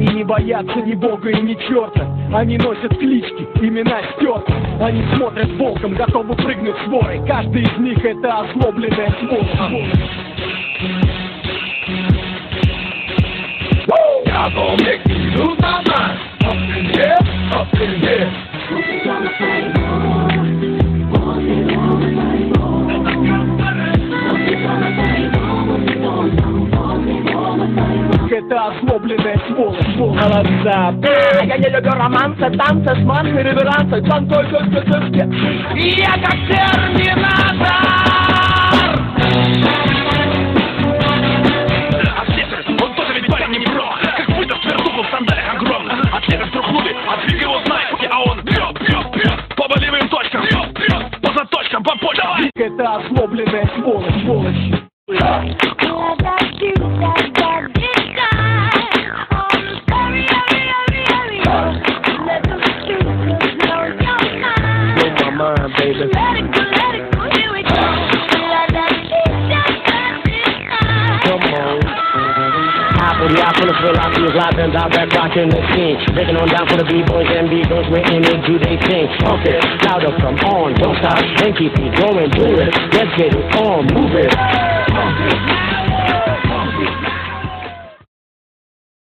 Они не боятся ни бога и ни черта Они носят клички, имена стерты Они смотрят волком, готовы прыгнуть с ворой Каждый из них это озлобленная сволочь Я you lose my mind. Up in here, up. Это озлобленная сволочь. Голоса. Да, я не люблю романсы, танцы, сманцы, реверансы, танцуй, тыски, тыски. Я как терминатор! Слесарь, он тоже ведь парень не про Как будто сверху в сандалях огромных Атлеты струхнули, а фиг его знает А он пьет, пьет, пьет По болевым точкам, По заточкам, по Давай! Это озлобленная сволочь, сволочь. Mind, baby. Let it go, let it go, here we go. Let that Come on. Apple, the full apple is live and back rocking the scene. Breaking on down for the B-boys and B-girls, we're in it, do they sing. Okay, louder, come on, don't stop, and keep it going, do it. Let's get it on, move it. Pump it.